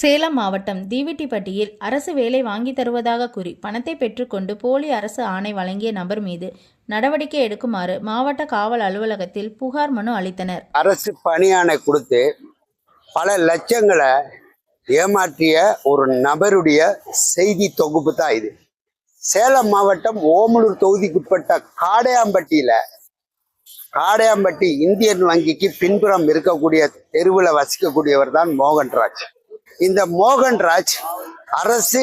சேலம் மாவட்டம் தீவிட்டிப்பட்டியில் அரசு வேலை வாங்கி தருவதாக கூறி பணத்தை பெற்றுக்கொண்டு போலி அரசு ஆணை வழங்கிய நபர் மீது நடவடிக்கை எடுக்குமாறு மாவட்ட காவல் அலுவலகத்தில் புகார் மனு அளித்தனர். அரசு பணியாணை கொடுத்து பல லட்சங்களை ஏமாற்றிய ஒரு நபருடைய செய்தி தொகுப்பு தான் இது. சேலம் மாவட்டம் ஓமலூர் தொகுதிக்குட்பட்ட காடையாம்பட்டியில காடையாம்பட்டி இந்தியன் வங்கிக்கு பின்புறம் இருக்கக்கூடிய தெருவில் வசிக்கக்கூடியவர் தான் மோகன்ராஜ். இந்த மோகன்ராஜ் அரசு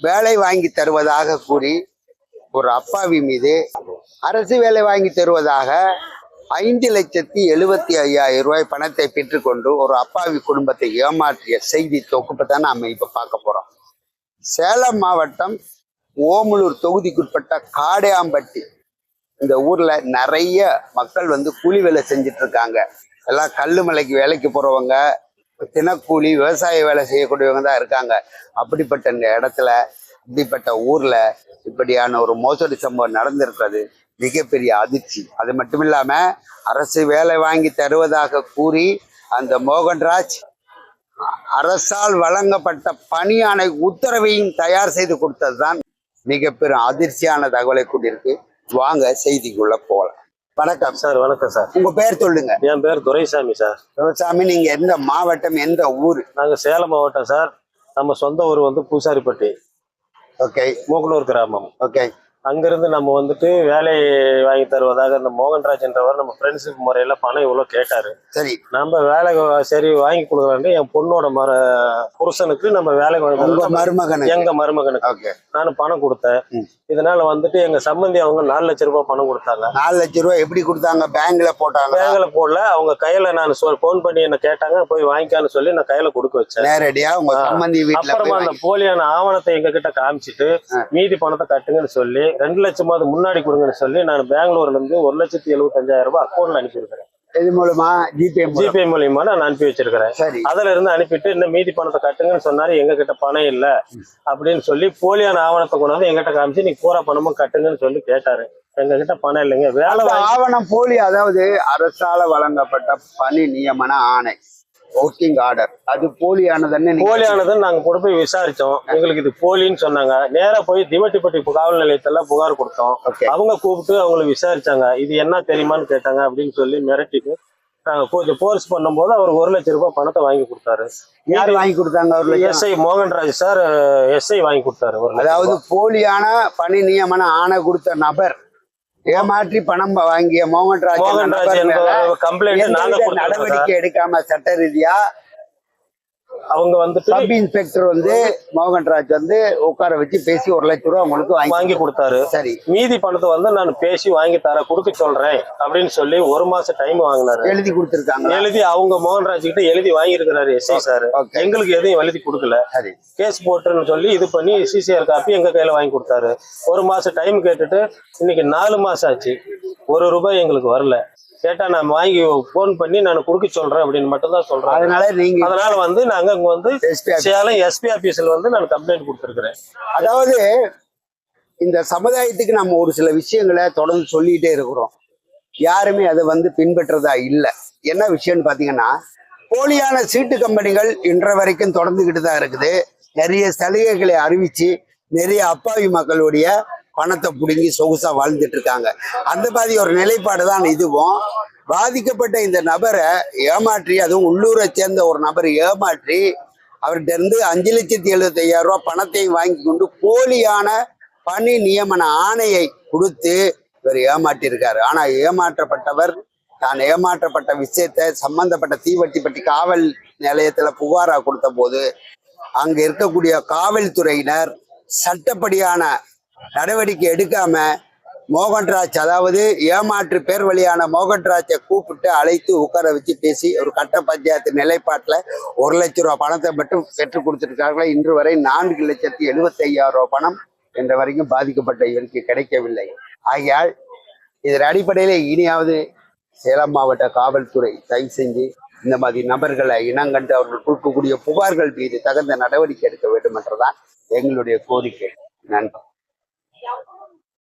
வேலை வாங்கி தருவதாக கூறி ஒரு அப்பாவி மீது அரசு வேலை வாங்கி தருவதாக ஐந்து லட்சத்தி எழுபத்தி ஐயாயிரம் ரூபாய் பணத்தை பெற்றுக்கொண்டு ஒரு அப்பாவி குடும்பத்தை ஏமாற்றிய செய்தி தொகுப்பை தான் நாம் இப்போ பார்க்க போகிறோம் சேலம் மாவட்டம் ஓமலூர் தொகுதிக்குட்பட்ட காடையாம்பட்டி இந்த ஊரில் நிறைய மக்கள் வந்து கூலி வேலை செஞ்சிட்ருக்காங்க எல்லாம் கல்லு மலைக்கு வேலைக்கு போகிறவங்க தினக்கூலி விவசாய வேலை செய்யக்கூடியவங்க தான் இருக்காங்க. அப்படிப்பட்ட இந்த இடத்துல இப்படிப்பட்ட ஊர்ல இப்படியான ஒரு மோசடி சம்பவம் நடந்திருக்கிறது மிகப்பெரிய அதிர்ச்சி. அது மட்டும் இல்லாம அரசு வேலை வாங்கி தருவதாக கூறி அந்த மோகன்ராஜ் அரசால் வழங்கப்பட்ட பணியான உத்தரவையும் தயார் செய்து கொடுத்ததுதான் மிக பெரும் அதிர்ச்சியான தகவலை கொண்டிருக்கு வாங்க செய்திக்குள்ள போகலாம் வணக்கம். சார் வணக்கம் சார். உங்க பேர் சொல்லுங்க. என் பேர் துரைசாமி சார். சிவசாமி நீங்க எந்த மாவட்டம் எந்த ஊர்? நாங்க சேலம் மாவட்டம் சார். நம்ம சொந்த ஊர் வந்து பூசாரிப்பட்டி. ஓகே. மூக்கனூர் கிராமம். ஓகே. அங்கிருந்து நம்ம வந்துட்டு வேலை வாங்கி தருவதாக இந்த மோகன்ராஜ் என்றவர் நம்ம ஃப்ரெண்ட்ஷிப் முறையில பணம் இவ்வளோ கேட்டாரு. சரி. நம்ம வேலை சரி வாங்கி கொடுக்குறாண்டு என் பொண்ணோட மர புருஷனுக்கு நம்ம வேலை வாங்கி. மருமகனுக்கு? எங்க மருமகனுக்கு. ஓகே. நான் பணம் கொடுத்தேன். இதனால வந்துட்டு எங்க சம்பந்தி அவங்க நாலு லட்ச ரூபாய் பணம் கொடுத்தாங்க. நாலு லட்சம் ரூபாய் எப்படி கொடுத்தாங்க? பேங்க்ல போட்டாங்க பேங்க்ல போடல. அவங்க கையில நான் ஃபோன் பண்ணி என்ன கேட்டாங்க போய் வாங்கிக்கான்னு சொல்லி நான் கையில கொடுக்க வச்சேன். நேரடியா உங்க ஆ. சம்பந்தி வீட்டுல அப்புறமா அந்த போலியான ஆவணத்தை எங்க கிட்ட காமிச்சிட்டு. மீதி பணத்தை கட்டுங்கன்னு சொல்லி ரெண்டு லட்சமாவது முன்னாடி கொடுங்கன்னு சொல்லி நான் பெங்களூர்ல இருந்து ஒரு லட்சத்தி எழுபத்தஞ்சாயிரம் ரூபாய் அக்கௌண்ட்ல அனுப்பியிருக்கிறேன். இது மூலமா ஜிபே ஜிபே மூலியமா நான் அனுப்பி வச்சிருக்கிறேன். சரி. அதுல இருந்து அனுப்பிட்டு இன்னும் மீதி பணத்தை கட்டுங்கன்னு சொன்னாரு எங்க கிட்ட பணம் இல்ல அப்படின்னு சொல்லி போலியான ஆவணத்தை கொண்டு வந்து எங்கிட்ட காமிச்சு நீ பூரா பணமும் கட்டுங்கன்னு சொல்லி கேட்டாரு. எங்க கிட்ட பணம் இல்லைங்க. வேலை ஆவணம் போலி அதாவது அரசால வழங்கப்பட்ட பணி நியமன ஆணை. ஒர்க்கிங் ஆர்டர் அது போலியானதுன்னு போலியானதுன்னு நாங்க கொண்டு போய் விசாரிச்சோம். எங்களுக்கு இது போலின்னு சொன்னாங்க. நேரா போய் திவட்டிப்பட்டி காவல் நிலையத்துல புகார் கொடுத்தோம். அவங்க கூப்பிட்டு அவங்கள விசாரிச்சாங்க. இது என்ன தெரியுமான்னு கேட்டாங்க அப்படின்னு சொல்லி மிரட்டிட்டு நாங்க கொஞ்சம் போர்ஸ் பண்ணும்போது அவர் ஒரு லட்சம் ரூபாய் பணத்தை வாங்கி கொடுத்தாரு. யார் வாங்கி கொடுத்தாங்க ஒரு எஸ்ஐ மோகன்ராஜ் சார் எஸ்ஐ வாங்கி கொடுத்தாரு அதாவது. போலியான பணி நியமன ஆணை கொடுத்த நபர். ஏமாற்றி பணம் வாங்கிய மேல என்பவர் கம்ப்ளைண்ட். நடவடிக்கை எடுக்காம சட்ட ரீதியா அவங்க வந்துட்டு சப் இன்ஸ்பெக்டர் வந்து மோகன்ராஜ் வந்து உட்கார வச்சு பேசி ஒரு லட்சம் ரூபா உங்களுக்கு வாங்கி கொடுத்தாரு. சரி. மீதி பணத்தை வந்து நான் பேசி வாங்கி தர கொடுக்க சொல்றேன் அப்படின்னு சொல்லி ஒரு மாசம் டைம் வாங்கினாரு. எழுதி கொடுத்திருக்காங்க எழுதி அவங்க மோகன்ராஜ் கிட்ட எழுதி வாங்கியிருக்கிறாரு எஸ்ஐ சார். எங்களுக்கு எதையும் எழுதி கொடுக்கல. சரி. கேஸ் போட்டுன்னு சொல்லி இது பண்ணி சிசிஆர் காப்பி எங்க கையில வாங்கி கொடுத்தாரு. ஒரு மாசம் டைம் கேட்டுட்டு இன்னைக்கு நாலு மாசம் ஆச்சு. ஒரு ரூபாய் எங்களுக்கு வரல. கேட்டா நான் வாங்கி போன் பண்ணி நான் கொடுக்க சொல்றேன் அப்படின்னு மட்டும் தான் சொல்றேன் அதனால நீங்க அதனால வந்து நாங்க இங்க வந்து சேலம் எஸ்பி ஆபீஸ்ல வந்து நான் கம்ப்ளைண்ட் கொடுத்துருக்கிறேன். அதாவது இந்த சமுதாயத்துக்கு நம்ம ஒரு சில விஷயங்களை தொடர்ந்து சொல்லிட்டே இருக்கிறோம். யாருமே அதை வந்து பின்பற்றதா இல்லை. என்ன விஷயம்னு பாத்தீங்கன்னா போலியான சீட்டு கம்பெனிகள் இன்ற வரைக்கும் தொடர்ந்துகிட்டு தான் இருக்குது. நிறைய சலுகைகளை அறிவிச்சு நிறைய அப்பாவி மக்களுடைய பணத்தை பிடுங்கி சொகுசா வாழ்ந்துட்டு இருக்காங்க அந்த மாதிரி ஒரு நிலைப்பாடு தான் இதுவும். பாதிக்கப்பட்ட இந்த நபரை ஏமாற்றி அதுவும் உள்ளூரை சேர்ந்த ஒரு நபரை ஏமாற்றி அவர்கிட்ட இருந்து அஞ்சு லட்சத்தி எழுபத்தி ஐயாயிரம் ரூபா பணத்தையும் வாங்கி கொண்டு போலியான பணி நியமன ஆணையை கொடுத்து இவர் ஏமாற்றியிருக்காரு. ஆனால் ஏமாற்றப்பட்டவர் தான் ஏமாற்றப்பட்ட விஷயத்தை சம்பந்தப்பட்ட தீவட்டிப்பட்டி காவல் நிலையத்தில் புகாரா கொடுத்த போது அங்கே இருக்கக்கூடிய காவல்துறையினர் சட்டப்படியான நடவடிக்கை எடுக்காம மோகன்ராஜ் அதாவது ஏமாற்று பேர் வழியான மோகன்ராஜை கூப்பிட்டு அழைத்து உட்கார வச்சு பேசி ஒரு கட்ட பஞ்சாயத்து நிலைப்பாட்டில் ஒரு லட்ச ரூபா பணத்தை மட்டும் பெற்றுக் கொடுத்திருக்கார்கள்? இன்று வரை நான்கு லட்சத்தி எழுபத்தி ஐயாயிரம் பணம் என்ற வரைக்கும் பாதிக்கப்பட்ட இவருக்கு கிடைக்கவில்லை. ஆகையால் இதன் அடிப்படையில் இனியாவது சேலம் மாவட்ட காவல்துறை தயவு செஞ்சு இந்த மாதிரி நபர்களை இனங்கண்டு அவர்கள் கொடுக்கக்கூடிய புகார்கள் மீது தகுந்த நடவடிக்கை எடுக்க வேண்டும் என்றுதான் எங்களுடைய கோரிக்கை. நன்றி. Yeah.